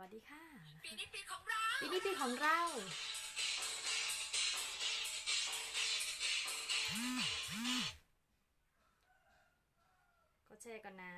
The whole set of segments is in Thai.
วัสดีค่ะ ปีนี้ปีของเราปีนี้ปีของเราก็แชร์ก่อนนะ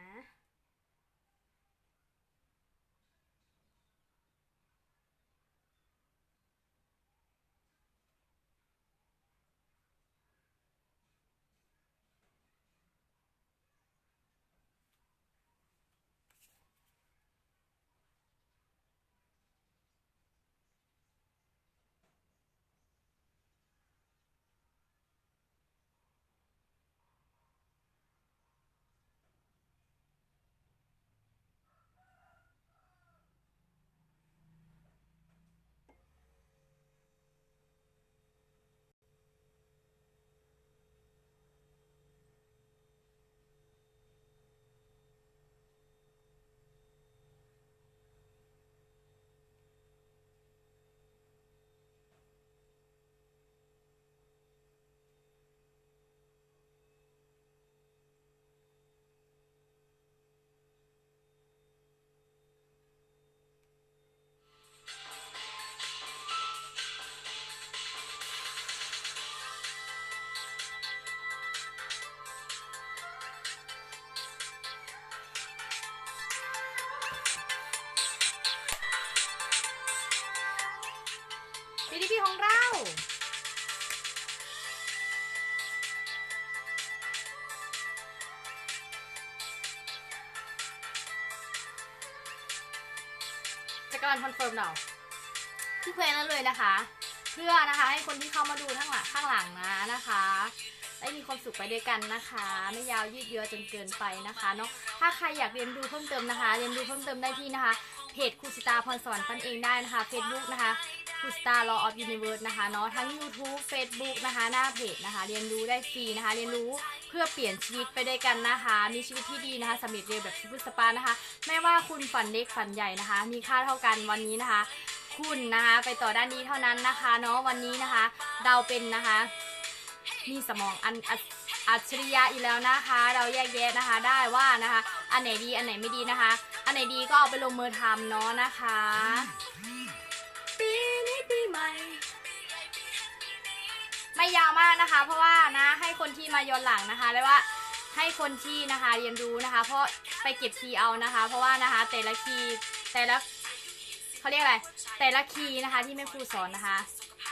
จะการคอนเฟิร์มเราที่เพลงนั้นเลยนะคะ เพื่อนะคะให้คนที่เข้ามาดูข้างหลังข้างหลังนะนะคะได้มีความสุขไปด้วยกันนะคะ ไม่ยาวยืดเยื้อจนเกินไปนะคะเนาะถ้าใครอยากเรียนรู้เพิ่มเติมนะคะ เรียนรู้เพิ่มเติมได้ที่นะคะเพจครูสิตาพรสวรรค์ปันเองได้นะคะเฟซบุ๊กนะคะ ครูสิตา Law of Universe นะคะเนาะทั้ง YouTube Facebook นะคะ หน้าเพจนะคะ เรียนรู้ได้ฟรีนะคะ เรียนรู้เพื่อเปลี่ยนชีวิตไปด้วยกันนะคะ มีชีวิตที่ดีนะคะสำเร็จเร็วแบบชิบุสปานะคะ ไม่ว่าคุณฝันเล็กฝันใหญ่นะคะ มีค่าเท่ากันวันนี้นะคะ คุณนะคะไปต่อด้านนี้เท่านั้นนะคะเนาะวันนี้นะคะเราเป็นนะคะ มีสมองอันอัจอัจฉริยะอีกแล้วนะคะ เราแยกแยะนะคะได้ว่านะคะ อันไหนดีอันไหนไม่ดีนะคะ อันไหนดีก็เอาไปลงมือทำเนาะนะคะ ไม่ยาวมากนะคะ เพราะว่านะให้คนที่มาย้อนหลังนะคะแล้วว่าให้คนที่นะคะเรียนรู้นะคะ เพราะไปเก็บคีย์เอานะคะ เพราะว่านะคะแต่ละคีย์แต่ละเขาเรียกอะไร แต่ละคีย์นะคะ ที่แม่ครูสอนนะคะ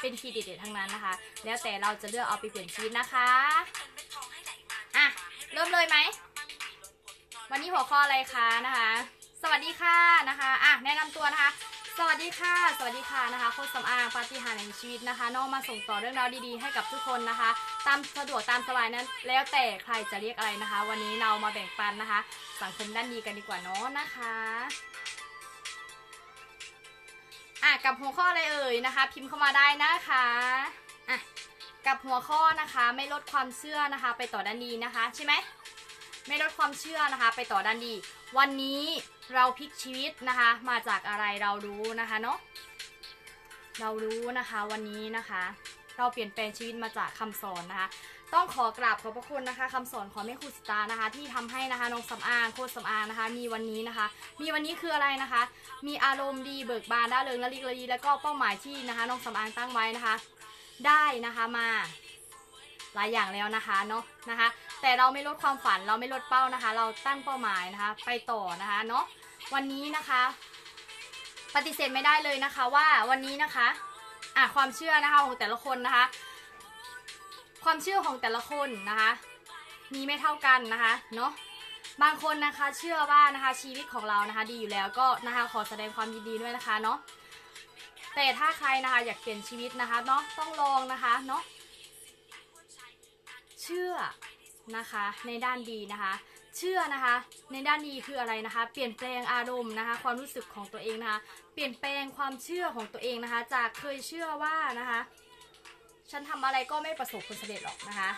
เป็นคีย์เด็ดๆทั้งนั้นนะคะ แล้วแต่เราจะเลือกเอาไปเปลี่ยนชีวิตนะคะอะเริ่มเลยไหมวันนี้หัวข้ออะไรคะนะคะ สวัสดีค่ะนะคะอะแนะนำตัวนะคะ สวัสดีค่ะ สวัสดีค่ะนะคะโค้ชสำอางปาฏิหาริย์แห่งชีวิตนะคะน้องมาส่งต่อเรื่องราวดีๆ ให้กับทุกคนนะคะ ตามสะดวกตามสบายนั้น แล้วแต่ใครจะเรียกอะไรนะคะ วันนี้เรามาแบ่งปันนะคะ สังคมด้านดีกันดีกว่าเนาะนะคะอะกับหัวข้ออะไรเอ่ยนะคะ พิมพ์เข้ามาได้นะคะอะกับหัวข้อนะคะ ไม่ลดความเชื่อนะคะ ไปต่อด้านดีนะคะ ใช่ไหมไม่ลดความเชื่อนะคะ ไปต่อด้านดี วันนี้เราพลิกชีวิตนะคะ มาจากอะไรเรารู้นะคะเนาะเรารู้นะคะวันนี้นะคะ เราเปลี่ยนแปลงชีวิตมาจากคำสอนนะคะ ต้องขอกราบขอบพระคุณนะคะคำสอนของแม่ครูสิตานะคะ ที่ทำให้นะคะน้องสำอางโคตรสำอางนะคะ มีวันนี้นะคะ มีวันนี้คืออะไรนะคะ มีอารมณ์ดีเบิกบานร่าเริงและลิกละลีแล้วก็เป้าหมายที่นะคะน้องสำอางตั้งไว้นะคะ ได้นะคะมา หลายอย่างแล้วนะคะเนาะนะคะ แต่เราไม่ลดความฝันเราไม่ลดเป้านะคะ เราตั้งเป้าหมายนะคะ ไปต่อนะคะเนาะวันนี้นะคะ ปฏิเสธไม่ได้เลยนะคะว่าวันนี้นะคะอะความเชื่อนะคะของแต่ละคนนะคะ ความเชื่อของแต่ละคนนะคะ มีไม่เท่ากันนะคะเนาะบางคนนะคะเชื่อว่านะคะชีวิตของเรานะคะ ดีอยู่แล้วก็นะคะขอแสดงความยินดีด้วยนะคะเนาะแต่ถ้าใครนะคะอยากเปลี่ยนชีวิตนะคะเนาะต้องลองนะคะเนาะ เชื่อนะคะในด้านดีนะคะ เชื่อนะคะในด้านดีคืออะไรนะคะ เปลี่ยนแปลงอารมณ์นะคะ ความรู้สึกของตัวเองนะคะ เปลี่ยนแปลงความเชื่อของตัวเองนะคะ จากเคยเชื่อว่านะคะ ฉันทำอะไรก็ไม่ประสบผลสำเร็จหรอกนะคะ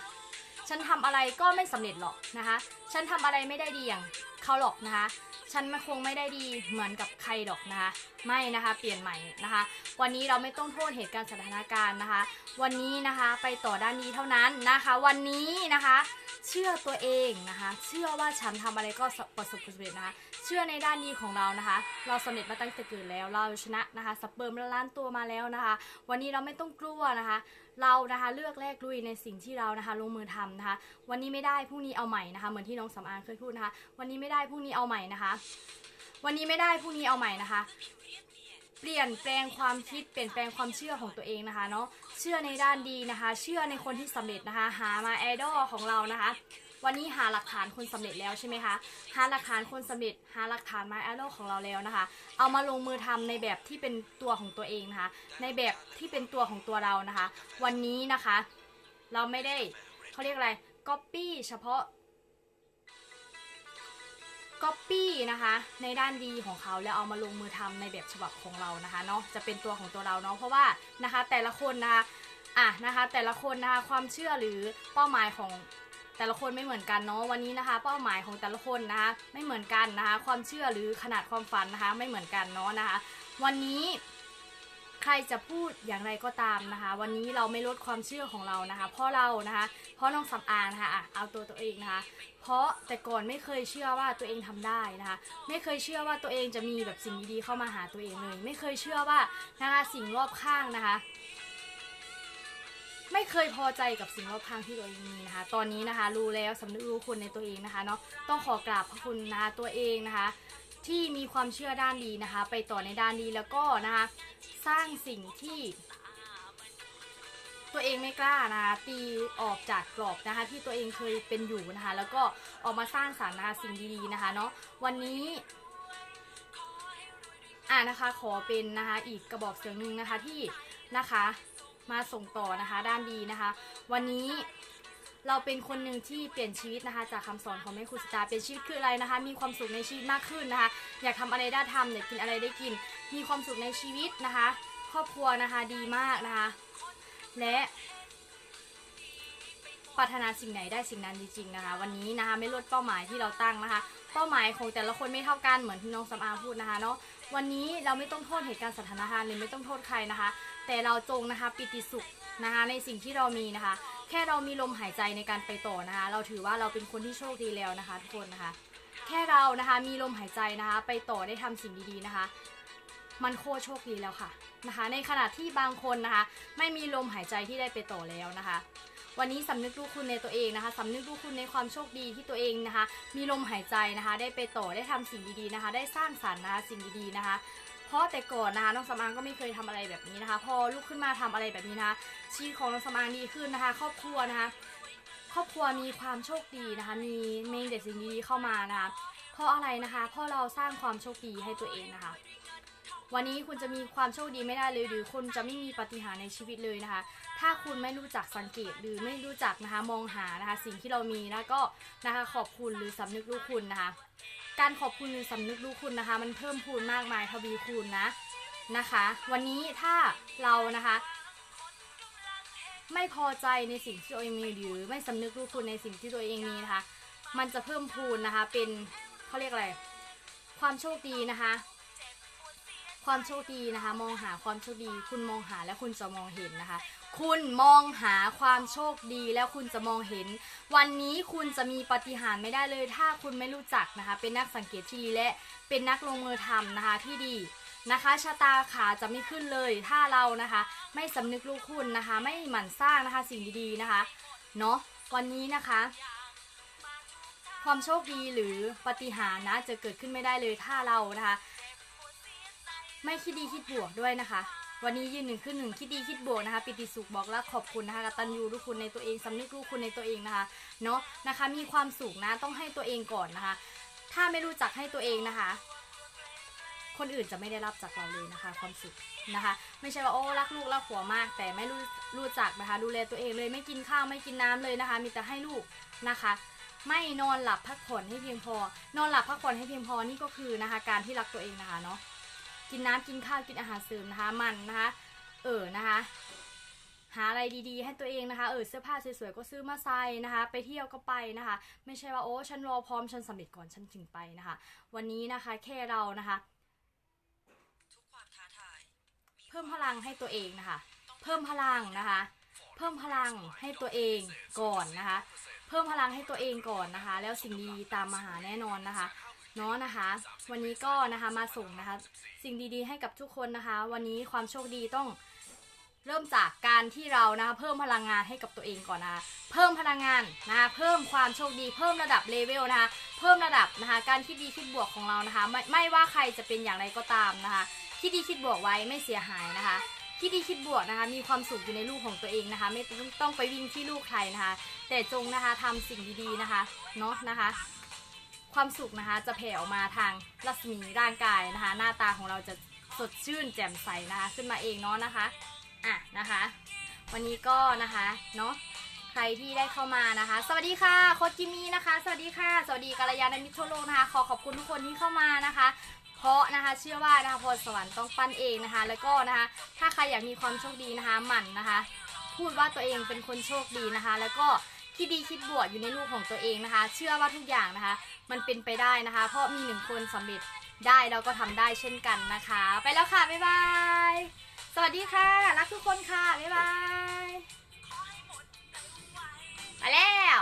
ฉันทำอะไรก็ไม่สำเร็จหรอกนะคะ ฉันทำอะไรไม่ได้ดีอย่างเขาหรอกนะคะ ฉันมันคงไม่ได้ดีเหมือนกับใครหรอกนะคะ ไม่นะคะเปลี่ยนใหม่นะคะ วันนี้เราไม่ต้องโทษเหตุการณ์สถานการณ์นะคะ วันนี้นะคะไปต่อด้านนี้เท่านั้นนะคะ วันนี้นะคะ เชื่อตัวเองนะคะ เชื่อว่าฉันทำอะไรก็ประสบความสำเร็จนะคะ เชื่อในด้านดีของเรานะคะ เราสำเร็จมาตั้งแต่เกิดแล้ว เราชนะนะคะสเปิร์มล้านตัวมาแล้วนะคะ วันนี้เราไม่ต้องกลัวนะคะ เรานะคะเลือกแลกลุยในสิ่งที่เรานะคะ ลงมือทำนะคะ วันนี้ไม่ได้พรุ่งนี้เอาใหม่นะคะ เหมือนที่น้องสำอางเคยพูดนะคะ วันนี้ไม่ได้พรุ่งนี้เอาใหม่นะคะวันนี้ไม่ได้พรุ่งนี้เอาใหม่นะคะ เปลี่ยนแปลงความคิดเปลี่ยนแปลงความเชื่อของตัวเองนะคะเนาะเชื่อในด้านดีนะคะ เชื่อในคนที่สำเร็จนะคะ หามาไอดอลของเรานะคะ วันนี้หาหลักฐานคนสำเร็จแล้วใช่ไหมคะหาหลักฐานคนสำเร็จ หาหลักฐานมาไอดอลของเราแล้วนะคะ เอามาลงมือทำในแบบที่เป็นตัวของตัวเองนะคะ ในแบบที่เป็นตัวของตัวเรานะคะ วันนี้นะคะ เราไม่ได้เขาเรียกอะไรก๊อปปี้เฉพาะ ก๊อปปี้นะคะในด้านดีของเขาแล้วเอามาลงมือทำในแบบฉบับของเรานะคะเนาะจะเป็นตัวของตัวเราเนาะเพราะว่านะคะแต่ละคนนะคะอะนะคะแต่ละคนนะคะความเชื่อหรือเป้าหมายของแต่ละคนไม่เหมือนกันเนาะวันนี้นะคะ เป้าหมายของแต่ละคนนะคะไม่เหมือนกันนะคะความเชื่อหรือขนาดความฝันนะคะไม่เหมือนกันเนาะนะคะ วันนี้ ใครจะพูดอย่างไรก็ตามนะคะ วันนี้เราไม่ลดความเชื่อของเรานะคะ เพราะเรานะคะ เพราะน้องสำอางนะคะอะเอาตัวตัวเองนะคะ เพราะแต่ก่อนไม่เคยเชื่อว่าตัวเองทำได้นะคะ ไม่เคยเชื่อว่าตัวเองจะมีแบบสิ่งดีๆเข้ามาหาตัวเองเลย ไม่เคยเชื่อว่านะคะสิ่งรอบข้างนะคะ ไม่เคยพอใจกับสิ่งรอบข้างที่ตัวเองมีนะคะ ตอนนี้นะคะรู้แล้วสำนึกรู้คุณในตัวเองนะคะเนาะต้องขอกราบพระคุณนะคะตัวเองนะคะ ที่มีความเชื่อด้านดีนะคะ ไปต่อในด้านดีแล้วก็นะคะ สร้างสิ่งที่ ตัวเองไม่กล้านะคะตีออกจากกรอบนะคะ ที่ตัวเองเคยเป็นอยู่นะคะ แล้วก็ออกมาสร้างสรรค์นะคะสิ่งดีๆนะคะเนาะวันนี้อ่านะคะขอเป็นนะคะอีกกระบอกเสียงหนึ่งนะคะที่นะคะมาส่งต่อนะคะด้านดีนะคะ วันนี้ เราเป็นคนหนึ่งที่เปลี่ยนชีวิตนะคะ จากคำสอนของแม่ครูสตาเปลี่ยนชีวิตคืออะไรนะคะ มีความสุขในชีวิตมากขึ้นนะคะ อยากทำอะไรได้ทำอยากกินอะไรได้กิน มีความสุขในชีวิตนะคะ ครอบครัวนะคะดีมากนะคะ และ ปรารถนาสิ่งไหนได้สิ่งนั้นจริงๆนะคะ วันนี้นะคะไม่ลดเป้าหมายที่เราตั้งนะคะ เป้าหมายของแต่ละคนไม่เท่ากันเหมือนที่น้องสำอางพูดนะคะเนาะวันนี้เราไม่ต้องโทษเหตุการณ์สถานการณ์หรือไม่ต้องโทษใครนะคะ แต่เราจงนะคะปิติสุขนะคะในสิ่งที่เรามีนะคะ แค่เรามีลมหายใจในการไปต่อนะคะ เราถือว่าเราเป็นคนที่โชคดีแล้วนะคะ ทุกคนนะคะ แค่เรานะคะมีลมหายใจนะคะ ไปต่อได้ทำสิ่งดีๆนะคะ มันโคตรโชคดีแล้วค่ะนะคะ ในขณะที่บางคนนะคะ ไม่มีลมหายใจที่ได้ไปต่อแล้วนะคะ วันนี้สำนึกรู้คุณในตัวเองนะคะสำนึกรู้คุณในความโชคดีที่ตัวเองนะคะ มีลมหายใจนะคะ ได้ไปต่อได้ทำสิ่งดีๆนะคะ ได้สร้างสรรค์นะคะสิ่งดีๆนะคะเพราะแต่ก่อนนะคะน้องสำอางก็ไม่เคยทำอะไรแบบนี้นะคะ พอลุกขึ้นมาทำอะไรแบบนี้นะคะชีวิตของน้องสำอางดีขึ้นนะคะ ครอบครัวนะคะ ครอบครัวมีความโชคดีนะคะ มีเมีแต่สิ่งดีๆเข้ามานะคะเพราะอะไรนะคะเพราะเราสร้างความโชคดีให้ตัวเองนะคะ วันนี้คุณจะมีความโชคดีไม่ได้เลย หรือคุณจะไม่มีปฏิหารในชีวิตเลยนะคะ ถ้าคุณไม่รู้จักสังเกตหรือไม่รู้จักนะคะมองหานะคะ สิ่งที่เรามีแล้วก็นะคะขอบคุณหรือสำนึกรู้คุณนะคะ การขอบคุณหรือสำนึกรู้คุณนะคะ มันเพิ่มพูนมากมายทวีคูณนะนะคะ วันนี้ถ้าเรานะคะไม่พอใจในสิ่งที่ตัวเองมีหรือไม่สำนึกรู้คุณในสิ่งที่ตัวเองมีนะคะ มันจะเพิ่มพูนนะคะ เป็นเขาเรียกอะไร ความโชคดีนะคะ ความโชคดีนะคะ มองหาความโชคดี คุณมองหาแล้วคุณจะมองเห็นนะคะ คุณมองหาความโชคดีแล้วคุณจะมองเห็น วันนี้คุณจะมีปาฏิหารไม่ได้เลย ถ้าคุณไม่รู้จักนะคะ เป็นนักสังเกตที่ดีและเป็นนักลงมือทำนะคะที่ดีนะคะชะตาขาจะไม่ขึ้นเลยถ้าเรานะคะ ไม่สำนึกรู้คุณนะคะ ไม่หมั่นสร้างนะคะสิ่งดีๆนะคะเนาะวันนี้นะคะ ความโชคดีหรือปาฏิหารนะจะเกิดขึ้นไม่ได้เลยถ้าเรานะคะ ไม่คิดดีคิดบวกด้วยนะคะ วันนี้ยืนหนึ่งขึ้นหนึ่งคิดดีคิดบวกนะคะ ปิติสุขบอกรักขอบคุณนะคะกตัญญูรู้คุณในตัวเองสำนึกรู้คุณในตัวเองนะคะเนาะนะคะ มีความสุขนะต้องให้ตัวเองก่อนนะคะ ถ้าไม่รู้จักให้ตัวเองนะคะ คนอื่นจะไม่ได้รับจากเราเลยนะคะ ความสุขนะคะ ไม่ใช่ว่าโอ้รักลูกรักผัวมาก แต่ไม่รู้รู้จักนะคะ ดูแลตัวเองเลยไม่กินข้าวไม่กินน้ำเลยนะคะ มีแต่ให้ลูกนะคะไม่นอนหลับพักผ่อนให้เพียงพอ นอนหลับพักผ่อนให้เพียงพอนี่ก็คือนะคะ การที่รักตัวเองนะคะเนาะ กินน้ำกินข้าวกินอาหารเสริมนะคะ มันนะคะ เออนะคะ หาอะไรดีๆ ให้ตัวเองนะคะ เออเสื้อผ้าสวยๆก็ซื้อมาใส่นะคะ ไปเที่ยวก็ไปนะคะ ไม่ใช่ว่าโอ้ฉันรอพร้อมฉันสำเร็จก่อนฉันถึงไปนะคะ วันนี้นะคะแค่เรานะคะ เพิ่มพลังให้ตัวเองนะคะ เพิ่มพลังนะคะ เพิ่มพลังให้ตัวเองก่อนนะคะ เพิ่มพลังให้ตัวเองก่อนนะคะ แล้วสิ่งดีตามมาหาแน่นอนนะคะ เนาะนะคะ วันนี้ก็นะคะมาส่งนะคะ สิ่งดีๆให้กับทุกคนนะคะ วันนี้ความโชคดีต้องเริ่มจากการที่เรานะคะเพิ่มพลังงานให้กับตัวเองก่อนนะคะเพิ่มพลังงานนะคะเพิ่มความโชคดี เพิ่มระดับเลเวลนะคะเพิ่มระดับนะคะการคิดดีคิดบวกของเรานะคะ ไม่ไม่ว่าใครจะเป็นอย่างไรก็ตามนะคะคิดดีคิดบวกไว้ไม่เสียหายนะคะคิดดีคิดบวกนะคะ มีความสุขอยู่ในลูกของตัวเองนะคะ ไม่ต้องต้องไปวิ่งที่ลูกใครนะคะ แต่จงนะคะทำสิ่งดีๆนะคะเนาะนะคะ ความสุขนะคะจะแผ่ออกมาทางรัศมีร่างกายนะคะ หน้าตาของเราจะสดชื่นแจ่มใสนะคะ ขึ้นมาเองเนาะนะคะอะนะคะ วันนี้ก็นะคะเนาะใครที่ได้เข้ามานะคะ สวัสดีค่ะโคจิมีนะคะ สวัสดีค่ะ สวัสดีกัลยาณมิตรทั่วโลกนะคะ ขอขอบคุณทุกคนที่เข้ามานะคะ เพราะนะคะเชื่อว่านะคะพรสวรรค์ต้องปั้นเองนะคะ แล้วก็นะคะ ถ้าใครอยากมีความโชคดีนะคะหมั่นนะคะ พูดว่าตัวเองเป็นคนโชคดีนะคะ แล้วก็ คิดดีคิดบวกอยู่ในลูกของตัวเองนะคะ เชื่อว่าทุกอย่างนะคะ มันเป็นไปได้นะคะ เพราะมีหนึ่งคนสำเร็จได้เราก็ทำได้เช่นกันนะคะ ไปแล้วค่ะบ๊ายบายสวัสดีค่ะ รักทุกคนค่ะบ๊ายบายไปแล้ว